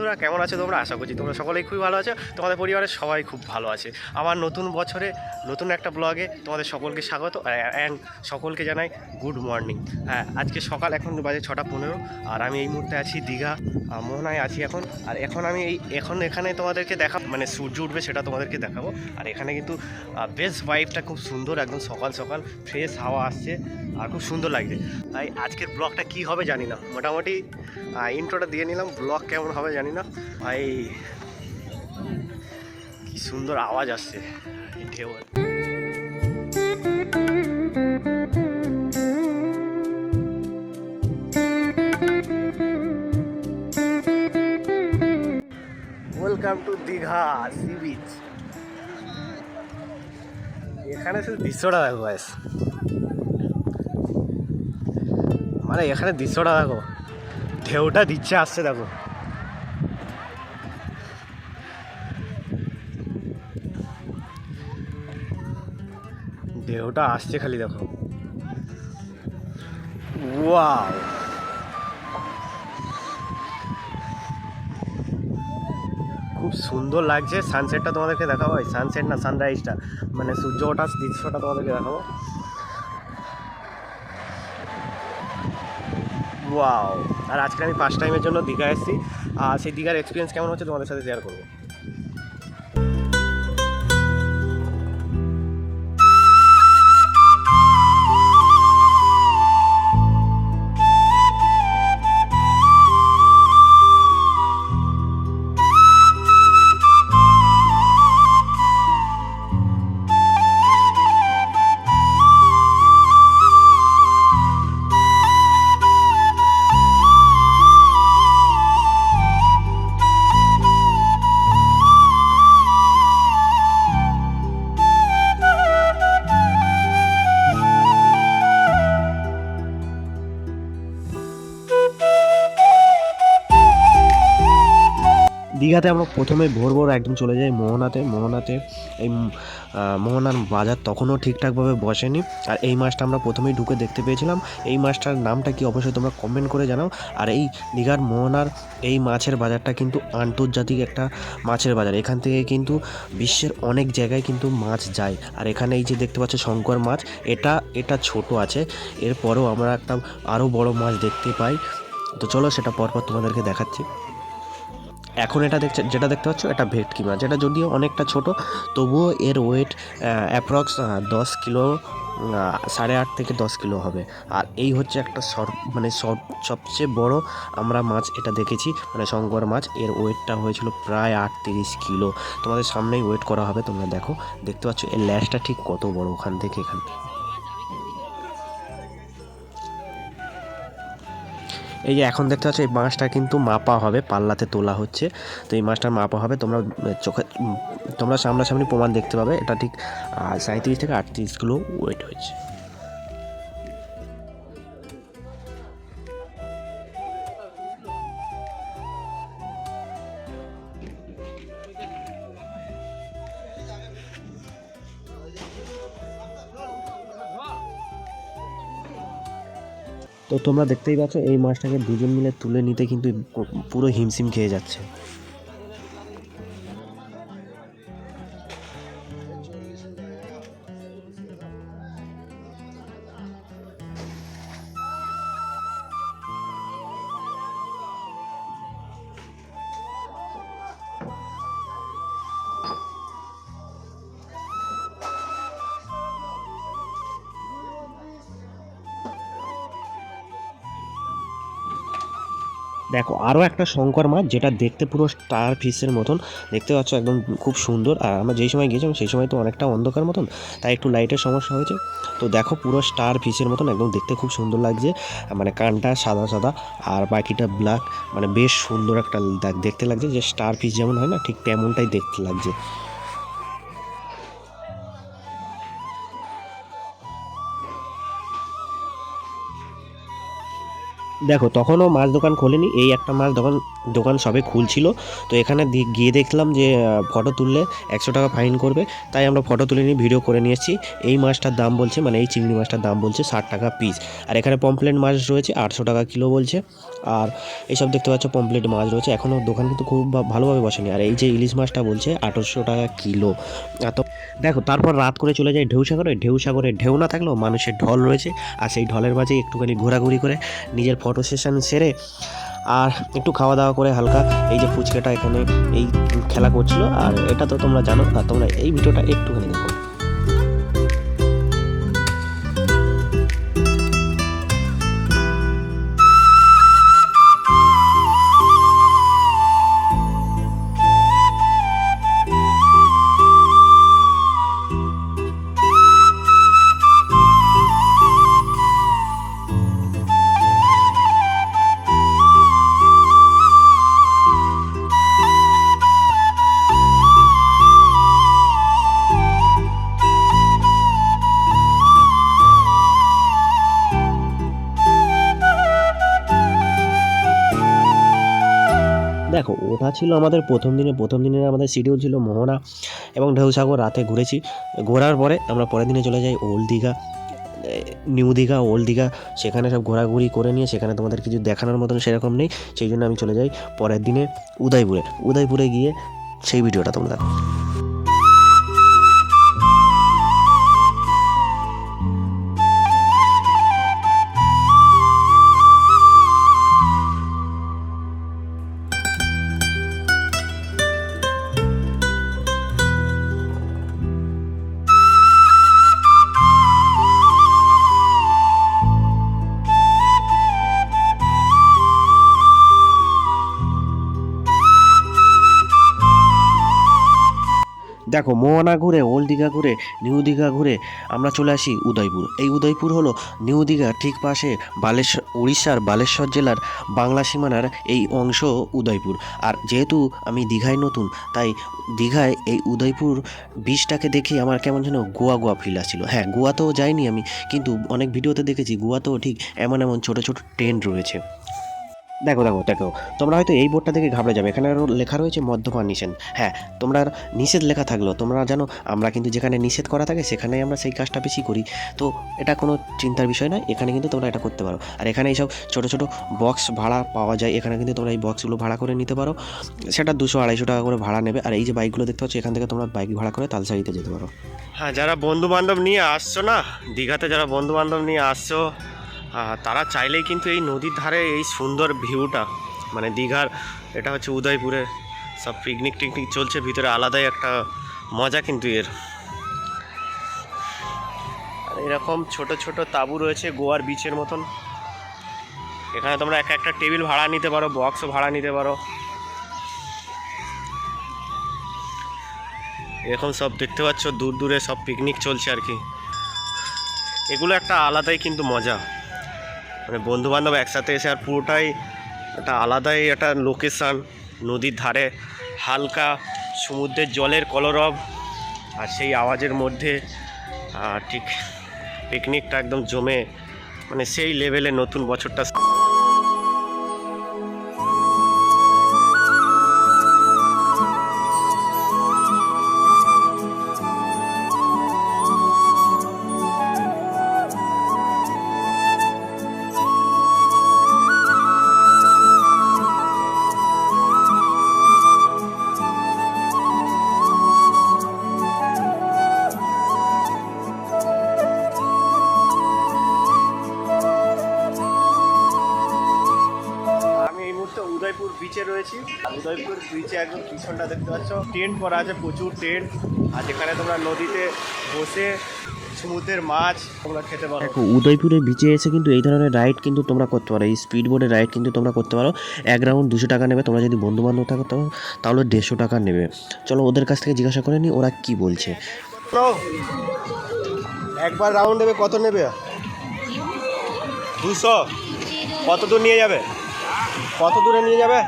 বন্ধুরা, কেমন আছো তোমরা? আশা করছি তোমরা সকলেই খুবই ভালো আছো। তোমাদের পরিবারের সবাই খুব ভালো আছে। আমার নতুন বছরে, নতুন একটা ব্লগে তোমাদের সকলকে স্বাগত অ্যান্ড সকলকে জানাই গুড মর্নিং হ্যাঁ আজকে সকাল এখন বাজে ছটা পনেরো, আর আমি এই মুহূর্তে আছি দীঘা মোহনায় আছি এখন। আর এখন আমি এই, এখন এখানে তোমাদেরকে দেখা মানে সূর্য উঠবে সেটা তোমাদেরকে দেখাবো। আর এখানে কিন্তু বেস্ট ভাইবটা খুব সুন্দর, একদম সকাল সকাল ফ্রেশ হাওয়া আসছে, আর খুব সুন্দর লাগছে। তাই আজকের ব্লগটা কি হবে জানি না। মোটামুটি ইন্ট্রোটা দিয়ে নিলাম, ব্লগ কেমন হবে জানি না। ভাই, কি সুন্দর আওয়াজ আসছে। ঢেউ welcome to Digha sea beach এখানে শুধু দৃশ্যটা দেখো ব্যাস মানে এখানে দৃশ্যটা দেখো। ঢেউটা দিচ্ছে আসছে, দেখো। ঢেউটা আসছে খালি দেখো। ওয়াও। খুব সুন্দর লাগছে সানসেটটা তোমাদেরকে দেখাবো। সানসেট না সানরাইজটা মানে সূর্য ওঠার দৃশ্যটা তোমাদেরকে দেখাবো। ওয়াও। আর আজকে আমি ফার্স্ট টাইমের জন্য দীঘা এসেছি। আর সেই দীঘার এক্সপিরিয়েন্স কেমন হচ্ছে তোমাদের সাথে শেয়ার করব। দীঘাতে আমরা প্রথমে ভোর ভোর একদম চলে যাই মোহনাতে। মোহনাতে এই মোহনার বাজার তখনও ঠিকঠাকভাবে বসেনি। আর এই মাছটা আমরা প্রথমেই ঢুকে দেখতে পেয়েছিলাম। এই মাছটার নামটা কি অবশ্যই তোমরা কমেন্ট করে জানাও। আর এই দীঘার মোহনার এই মাছের বাজারটা কিন্তু আন্তর্জাতিক একটা মাছের বাজার। এখান থেকে কিন্তু বিশ্বের অনেক জায়গায় কিন্তু মাছ যায়। আর এখানে এই যে দেখতে পাচ্ছ শঙ্কর মাছ, এটা এটা ছোট আছে। এরপরেও আমরা একটা আরও বড় মাছ দেখতে পাই। তো চলো সেটা পরপর তোমাদেরকে দেখাচ্ছি। এখন এটা দেখছে, যেটা দেখতে পাচ্ছ, এটা ভেটকি মাছ যেটা যদিও অনেকটা ছোট, তবুও এর ওয়েট অ্যাপ্রক্স দশ কিলো সাড়ে আট থেকে দশ কিলো হবে। আর এই হচ্ছে একটা সর মানে সব, সবচেয়ে বড় আমরা মাছ এটা দেখেছি মানে শঙ্কর মাছ। এর ওয়েটটা হয়েছিল প্রায় আটত্রিশ কিলো। তোমাদের সামনেই ওয়েট করা হবে, তোমরা দেখো। দেখতে পাচ্ছ, এর ল্যাশটা ঠিক কত বড় ওখান থেকে এখান থেকে। এই যে এখন দেখতে পাচ্ছ, এই মাছটা কিন্তু মাপা হবে, পাল্লাতে তোলা হচ্ছে। তো এই মাছটার মাপা হবে, তোমরা চোখে তোমরা সামনাসামনি প্রমাণ দেখতে পাবে। এটা ঠিক সাঁত্রিশ থেকে আটত্রিশ কিলো ওয়েট হয়েছে। তো তোমরা দেখতেই পাচ্ছ, এই মাছটাকে দুজন মিলে তুলে নিতে কিন্তু পুরো হিমশিম খেয়ে যাচ্ছে। দেখো আরও একটা শঙ্কর মাছ যেটা দেখতে পুরো স্টার ফিশের মতন। দেখতে পাচ্ছ একদম খুব সুন্দর। আর আমরা যেই সময় গিয়েছিলাম, সেই সময় তো অনেকটা অন্ধকার মতন, তাই একটু লাইটের সমস্যা হয়েছে। তো দেখো, পুরো স্টার ফিশের মতন একদম দেখতে খুব সুন্দর লাগছে। মানে কানটা সাদা সাদা, আর বাকিটা ব্ল্যাক মানে বেশ সুন্দর একটা দেখতে লাগছে যে স্টার ফিশ যেমন হয় না, ঠিক তেমনটাই দেখতে লাগছে। দেখো, তখনও মাছ দোকান খোলেনি। এই একটা মাছ দোকান দোকান সবে খুলছিল। তো এখানে গিয়ে দেখলাম যে ফটো তুললে একশো টাকা ফাইন করবে। তাই আমরা ফটো তুলে নিয়ে ভিডিও করে নিয়ে এসেছি। এই মাছটার দাম বলছে মানে এই চিংড়ি মাছটার দাম বলছে ষাট টাকা পিস আর এখানে পমপ্লেট মাছ রয়েছে, আটশো টাকা কিলো বলছে। আর এইসব দেখতে পাচ্ছ পমপ্লেট মাছ রয়েছে। এখনও দোকান কিন্তু খুব ভালোভাবে বসেনি। আর এই যে ইলিশ মাছটা বলছে আঠারোশো টাকা কিলো। আর তো, দেখো, তারপর রাত করে চলে যায় ঢেউ সাগরে। ঢেউ সাগরে ঢেউ না থাকলেও মানুষের ঢল রয়েছে। আর সেই ঢলের মাঝে একটুখানি ঘোরাঘুরি করে নিজের ফটো সেশন সেরে আর একটু খাওয়া দাওয়া করে হালকা এই যে ফুচকাটা এখানে এই খেলা করছিল। আর এটা তো তোমরা জানো না তোমরা এই ভিডিওটা একটুখানি দেখো। ছিল আমাদের প্রথম দিনে, প্রথম দিনের আমাদের শিডিউল ছিল মোহনা এবং ঢেউসাগর, রাতে ঘুরেছি। ঘোরার পরে আমরা পরের দিনে চলে যাই old Digha new Digha, old Digha. সেখানে সব ঘোরাঘুরি করে নিয়ে সেখানে তোমাদের কিছু দেখানোর মতন সেরকম নেই, সেই জন্য আমি চলে যাই পরের দিনে উদয়পুরে। উদয়পুরে গিয়ে সেই ভিডিওটা তোমরা দেখো। দেখো, মোহনা ঘুরে ওল্ড দীঘা ঘুরে নিউ দীঘা ঘুরে আমরা চলে আসি উদয়পুর। এই উদয়পুর হলো নিউ দীঘার ঠিক পাশে বালেশ্বর উড়িষ্যার বালেশ্বর জেলার বাংলা সীমানার এই অংশ উদয়পুর। আর যেহেতু আমি দীঘায় নতুন, তাই দীঘায় এই উদয়পুর বীজটাকে দেখে আমার কেমন যেন গোয়া গোয়া ফিল আসছিল। হ্যাঁ গোয়াতেও যাইনি আমি, কিন্তু অনেক ভিডিওতে দেখেছি, গোয়াতেও ঠিক এমন এমন ছোটো ছোটো ট্রেন্ড রয়েছে। দেখো দেখো দেখো, তোমরা হয়তো এই বোর্ডটা দেখে ঘাবড়ে যাবে। এখানে আরও লেখা রয়েছে মদ্যপান নিষেধ। হ্যাঁ তোমরা নিষেধ লেখা থাকল। তোমরা জানো, আমরা কিন্তু যেখানে নিষেধ করা থাকে, সেখানেই আমরা সেই কাজটা বেশি করি। তো এটা কোনো চিন্তার বিষয় নয়, এখানে কিন্তু তোমরা এটা করতে পারো। আর এখানে এইসব ছোটো ছোটো বক্স ভাড়া পাওয়া যায়, এখানে কিন্তু তোমরা এই বক্সগুলো ভাড়া করে নিতে পারো। সেটা দুশো, আড়াইশো টাকা করে ভাড়া নেবে। আর এই যে বাইকগুলো দেখতে পাচ্ছ, এখান থেকে তোমরা বাইক ভাড়া করে তালসারিতে যেতে পারো। হ্যাঁ যারা বন্ধু বান্ধব নিয়ে আসছো না, দীঘাতে যারা বন্ধু বান্ধব নিয়ে আসছো তারা চাইলেই কিন্তু এই নদীর ধারে এই সুন্দর ভিউটা মানে দীঘার, এটা হচ্ছে উদয়পুরে সব পিকনিক টিকনিক চলছে, ভিতরে আলাদাই একটা মজা কিন্তু এর। আর এরকম ছোট ছোট তাঁবু রয়েছে গোয়ার বিচের মতন। এখানে তোমরা এক একটা টেবিল ভাড়া নিতে পারো বক্সও ভাড়া নিতে পারো। এরকম সব দেখতে পাচ্ছ, দূর দূরে সব পিকনিক চলছে আর কি। এগুলো একটা আলাদাই কিন্তু মজা। মানে বন্ধুবান্ধব একসাথে এসে আর পুরোটাই একটা আলাদাই একটা লোকেশান, নদীর ধারে হালকা সমুদ্রের জলের কলরব আর সেই আওয়াজের মধ্যে ঠিক পিকনিকটা একদম জমে মানে সেই লেভেলে নতুন বছরটা বিচে একদম পিছনটা দেখতে পাচ্ছ। টেন্ট করা আছে প্রচুর টেন্ট আর যেখানে তোমরা নদীতে বসে সমুদ্রের মাছ তোমরা খেতে পারো। দেখো উদয়পুরে বিচে এসে কিন্তু এই ধরনের রাইড কিন্তু তোমরা করতে পারো। এই স্পিড বোর্ডের রাইড কিন্তু তোমরা করতে পারো। এক রাউন্ড দুশো টাকা নেবে। তোমরা যদি বন্ধু বান্ধব থাকো তো তাহলে দেড়শো টাকা নেবে। চলো ওদের কাছ থেকে জিজ্ঞাসা করে নিই ওরা কি বলছে। একবার রাউন্ড নেবে কত নেবে? দুশো। কত দূর নিয়ে যাবে? কত দূরে নিয়ে যাবে?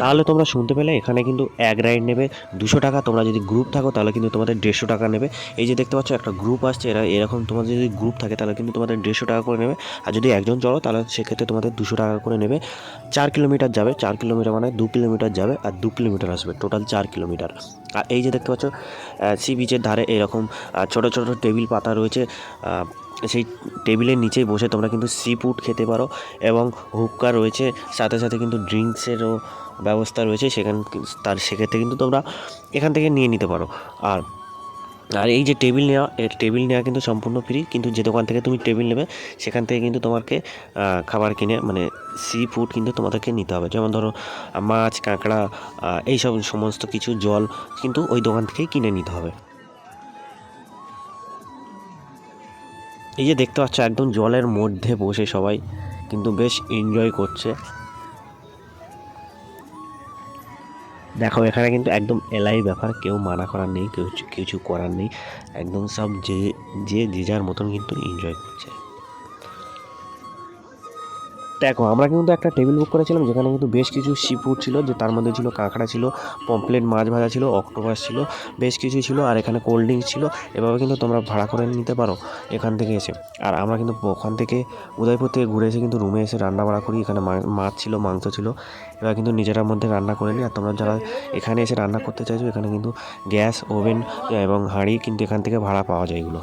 তাহলে তোমরা শুনতে পেলে, এখানে কিন্তু এক রাইড নেবে, দুশো টাকা। তোমরা যদি গ্রুপ থাকো, তাহলে কিন্তু তোমাদের দেড়শো টাকা নেবে। এই যে দেখতে পাচ্ছ, একটা গ্রুপ আসছে, এরা এরকম তোমাদের যদি গ্রুপ থাকে, তাহলে কিন্তু তোমাদের দেড়শো টাকা করে নেবে। আর যদি একজন চলো তাহলে সেক্ষেত্রে তোমাদের দুশো টাকা করে নেবে। চার কিলোমিটার যাবে, চার কিলোমিটার মানে দু কিলোমিটার যাবে আর দু কিলোমিটার আসবে টোটাল চার কিলোমিটার। আর এই যে দেখতে পাচ্ছ সি বিচের ধারে এরকম ছোটো ছোটো টেবিল পাতা রয়েছে। সেই টেবিলের নিচেই বসে তোমরা কিন্তু সি ফুড খেতে পারো। এবং হুক্কা রয়েছে, সাথে সাথে কিন্তু ড্রিঙ্কসেরও ব্যবস্থা রয়েছে সেখান তার সেক্ষেত্রে কিন্তু তোমরা এখান থেকে নিয়ে নিতে পারো। আর আর এই যে টেবিল নেওয়া এর টেবিল নেওয়া কিন্তু সম্পূর্ণ ফ্রি। কিন্তু যে দোকান থেকে তুমি টেবিল নেবে, সেখান থেকে কিন্তু তোমাকে খাবার কিনে মানে সি ফুড কিন্তু তোমাদেরকে নিতে হবে। যেমন ধরো, মাছ, কাঁকড়া এইসব সমস্ত কিছু, জল কিন্তু ওই দোকান থেকেই কিনে নিতে হবে। এই যে দেখতে পাচ্ছ, একদম জলের মধ্যে বসে সবাই কিন্তু বেশ এনজয় করছে। দেখো, এখানে কিন্তু একদম এলাই ব্যাপার, কেউ মানা করার নেই, কেউ কিছু করার নেই। একদম সব যে যে যে যার মতন কিন্তু এনজয় করছে। দেখো, আমরা কিন্তু একটা টেবিল বুক করেছিলাম, যেখানে কিন্তু বেশ কিছু সি ফুড ছিল, যে তার মধ্যে ছিল কাঁকড়া ছিল পমপ্লেট মাছ ভাজা ছিল অক্টোপাস ছিল, বেশ কিছু ছিল, আর এখানে কোল্ড ড্রিঙ্কস ছিল। এভাবে কিন্তু তোমরা ভাড়া করে নিতে পারো এখান থেকে এসে। আর আমরা কিন্তু ওখান থেকে উদয়পুর থেকে ঘুরে এসে কিন্তু রুমে এসে রান্না বাড়া করি। এখানে মাছ ছিল, মাংস ছিল। এবার কিন্তু নিজেরার মধ্যে রান্না করে নিই। আর তোমরা যারা এখানে এসে রান্না করতে চাইছো, এখানে কিন্তু গ্যাস, ওভেন এবং হাঁড়ি কিন্তু এখান থেকে ভাড়া পাওয়া যায় এগুলো।